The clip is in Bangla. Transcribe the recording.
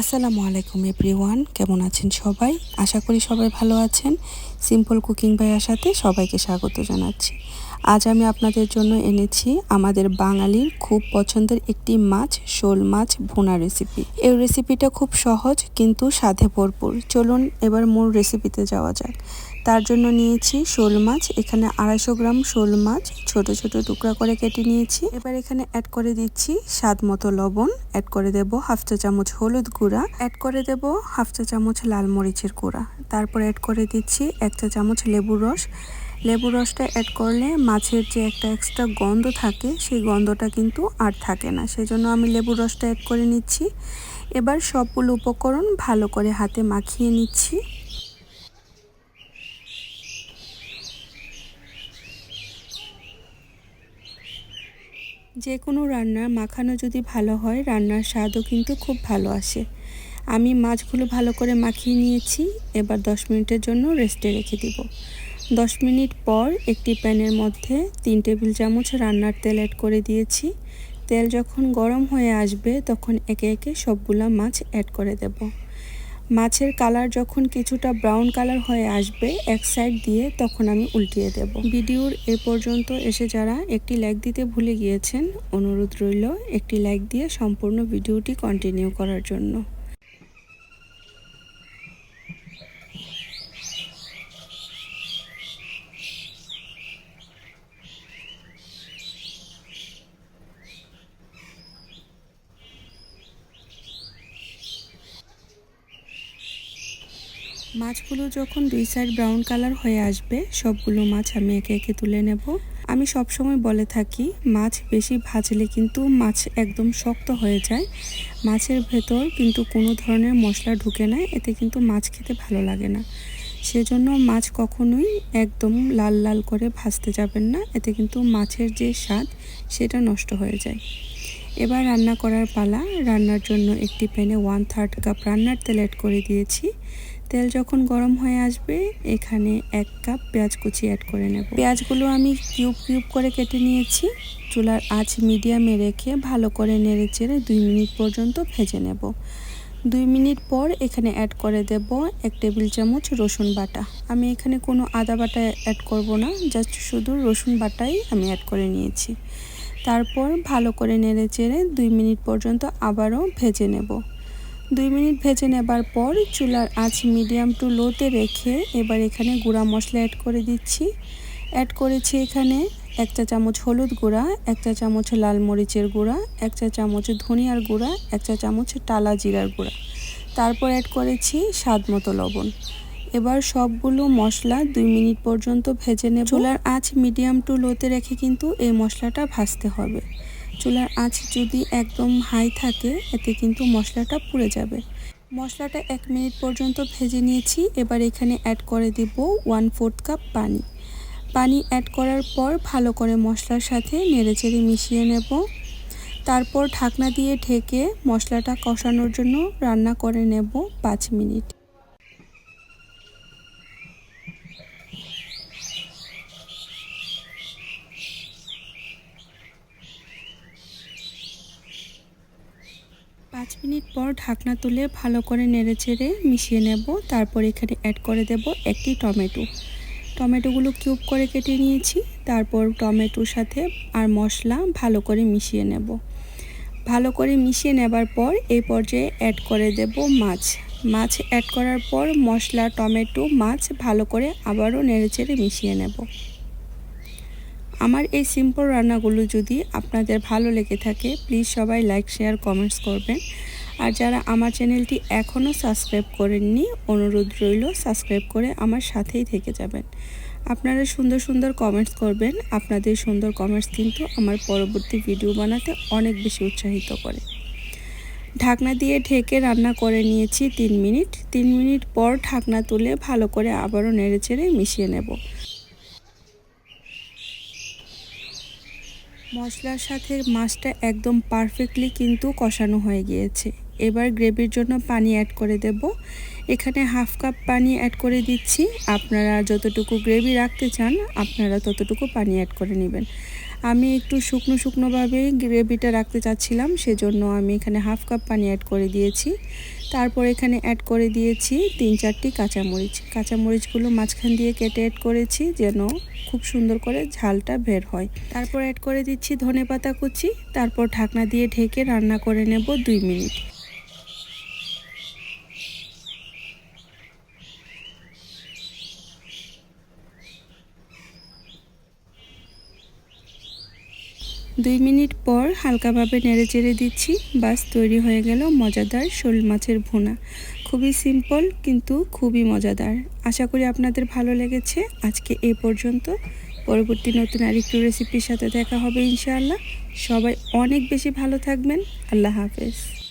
আসসালামু আলাইকুম এভরিওয়ান, কেমন আছেন সবাই? আশা করি সবাই ভালো আছেন। সিম্পল কুকিং ভাইয়ার সাথে সবাইকে স্বাগত জানাচ্ছি। আজ আমি আপনাদের জন্য এনেছি আমাদের বাঙালির খুব পছন্দের একটি মাছ, শোল মাছ ভুনা রেসিপি এই রেসিপিটা খুব সহজ কিন্তু স্বাদে ভরপুর। চলুন এবার মূল রেসিপিতে যাওয়া যাক। তার জন্য নিয়েছি শোল মাছ। এখানে আড়াইশো গ্রাম শোল মাছ। ছোট ছোট টুকরা করে কেটে নিয়েছি। এবার এখানে অ্যাড করে দিচ্ছি স্বাদ মতো লবণ। অ্যাড করে দেব হাফ চা চামচ হলুদ গুঁড়া। অ্যাড করে দেব হাফ চা চামচ লাল মরিচের গুঁড়া। তারপর অ্যাড করে দিচ্ছি এক চা চামচ লেবুর রস। লেবুর রসটা অ্যাড করলে মাছের যে একটা এক্সট্রা গন্ধ থাকে, সেই গন্ধটা কিন্তু আর থাকে না। সেজন্য আমি লেবুর রসটা অ্যাড করে নিচ্ছি। এবার সবগুলো উপকরণ ভালো করে হাতে মাখিয়ে নিচ্ছি। যে কোনো রান্না মাখানো যদি ভালো হয়, রান্নার স্বাদও কিন্তু খুব ভালো আসে। আমি মাছগুলো ভালো করে মাখিয়ে নিয়েছি, এবার দশ মিনিটের জন্য রেস্টে রেখে দিব। দশ মিনিট পর একটি প্যানের মধ্যে তিন টেবিল চামচ রান্নার তেল অ্যাড করে দিয়েছি। তেল যখন গরম হয়ে আসবে, তখন একে একে সবগুলা মাছ অ্যাড করে দেব। মাছের কালার যখন কিছুটা ব্রাউন কালার হয়ে আসবে এক সাইড দিয়ে, তখন আমি উল্টিয়ে দেব। ভিডিওর এ পর্যন্ত এসে যারা একটি লাইক দিতে ভুলে গিয়েছেন, অনুরোধ রইল একটি লাইক দিয়ে সম্পূর্ণ ভিডিওটি কন্টিনিউ করার জন্য। মাছগুলো যখন দুই সাইড ব্রাউন কালার হয়ে আসবে, সবগুলো মাছ আমি একে একে তুলে নেব। আমি সবসময় বলে থাকি, মাছ বেশি ভাজলে কিন্তু মাছ একদম শক্ত হয়ে যায়। মাছের ভেতর কিন্তু কোনো ধরনের মশলা ঢুকে না, এতে কিন্তু মাছ খেতে ভালো লাগে না। সেজন্য মাছ কখনোই একদম লাল লাল করে ভাজতে যাবেন না, এতে কিন্তু মাছের যে স্বাদ, সেটা নষ্ট হয়ে যায়। এবার রান্না করার পালা, রান্নার জন্য একটি প্যানে ওয়ান থার্ড কাপ রান্নার তেল অ্যাড করে দিয়েছি। তেল যখন গরম হয়ে আসবে, এখানে এক কাপ পেঁয়াজ কুচি অ্যাড করে নেব। পেঁয়াজগুলো আমি কিউব কিউব করে কেটে নিয়েছি। চুলার আঁচ মিডিয়ামে রেখে ভালো করে নেড়ে চেড়ে দুই মিনিট পর্যন্ত ভেজে নেব। দুই মিনিট পর এখানে অ্যাড করে দেব এক টেবিল চামচ রসুন বাটা। আমি এখানে কোনো আদা বাটা অ্যাড করব না জাস্ট শুধু রসুন বাটাই আমি অ্যাড করে নিয়েছি। তারপর ভালো করে নেড়ে চেড়ে দুই মিনিট পর্যন্ত আবারও ভেজে নেব। দুই মিনিট ভেজে নেবার পর চুলার আঁচ মিডিয়াম টু লোতে রেখে এবার এখানে গুঁড়া মশলা অ্যাড করে দিচ্ছি। অ্যাড করেছি এখানে এক চা চামচ হলুদ গুঁড়া, এক চা চামচ লাল মরিচের গুঁড়া, এক চা চামচ ধনিয়ার গুঁড়া, এক চা চামচ টালা জিরার গুঁড়া। তারপর অ্যাড করেছি স্বাদ মতো লবণ। এবার সবগুলো মশলা দুই মিনিট পর্যন্ত ভেজে নেব। চুলার আঁচ মিডিয়াম টু লোতে রেখে কিন্তু এই মশলাটা ভাজতে হবে। চুলার আঁচ যদি একদম হাই থাকে, এতে কিন্তু মশলাটা পুড়ে যাবে। মশলাটা এক মিনিট পর্যন্ত ভেজে নিয়েছি। এবার এখানে অ্যাড করে দেব ওয়ান ফোর্থ কাপ পানি। পানি অ্যাড করার পর ভালো করে মশলার সাথে নেড়েচেড়ে মিশিয়ে নেব। তারপর ঢাকনা দিয়ে ঢেকে মশলাটা কষানোর জন্য রান্না করে নেব পাঁচ মিনিট পাঁচ মিনিট পর ঢাকনা তুলে ভালো করে নেড়ে চেড়ে মিশিয়ে নেব। তারপর এখানে অ্যাড করে দেব একটি টমেটো। টমেটোগুলো কিউব করে কেটে নিয়েছি। তারপর টমেটোর সাথে আর মশলা ভালো করে মিশিয়ে নেব। ভালো করে মিশিয়ে নেবার পর এই পর্যায়ে অ্যাড করে দেব মাছ। মাছ অ্যাড করার পর মশলা, টমেটো, মাছ ভালো করে আবারও নেড়ে চেড়ে মিশিয়ে নেব। আমার এই সিম্পল রান্নাগুলো যদি আপনাদের ভালো লেগে থাকে প্লিজ সবাই লাইক শেয়ার কমেন্টস করবেন। আর যারা আমার চ্যানেলটি এখনও সাবস্ক্রাইব করেননি, অনুরোধ রইল সাবস্ক্রাইব করে আমার সাথেই থেকে যাবেন। আপনারা সুন্দর সুন্দর কমেন্টস করবেন। আপনাদের সুন্দর কমেন্টস কিন্তু আমার পরবর্তী ভিডিও বানাতে অনেক বেশি উৎসাহিত করে। ঢাকনা দিয়ে ঢেকে রান্না করে নিয়েছি তিন মিনিট। তিন মিনিট পর ঢাকনা তুলে ভালো করে আবারও নেড়ে চেড়ে মিশিয়ে নেব। মশলার সাথে মাছটা একদম পারফেক্টলি কিন্তু কষানো হয়ে গিয়েছে। এবার গ্রেভির জন্য পানি অ্যাড করে দেব। এখানে হাফ কাপ পানি অ্যাড করে দিচ্ছি। আপনারা যতটুকু গ্রেভি রাখতে চান, আপনারা ততটুকু পানি অ্যাড করে নেবেন। আমি একটু শুকনো শুকনোভাবে গ্রেভিটা রাখতে চাচ্ছিলাম, সেজন্য আমি এখানে হাফ কাপ পানি অ্যাড করে দিয়েছি। তারপর এখানে অ্যাড করে দিয়েছি তিন চারটি কাঁচামরিচ। কাঁচামরিচগুলো মাঝখান দিয়ে কেটে অ্যাড করেছি যেন খুব সুন্দর করে ঝালটা বের হয়। তারপর অ্যাড করে দিচ্ছি ধনে পাতা কুচি। তারপর ঢাকনা দিয়ে ঢেকে রান্না করে নেব দুই মিনিট। দুই মিনিট পর হালকাভাবে নেড়ে চেড়ে দিচ্ছি, বাস তৈরি হয়ে গেল মজাদার শোল মাছের ভুনা। খুবই সিম্পল কিন্তু খুবই মজাদার। আশা করি আপনাদের ভালো লেগেছে। আজকে এই পর্যন্ত। পরবর্তী নতুন আরেকটু রেসিপির সাথে দেখা হবে ইনশাআল্লাহ। সবাই অনেক বেশি ভালো থাকবেন। আল্লাহ হাফেজ।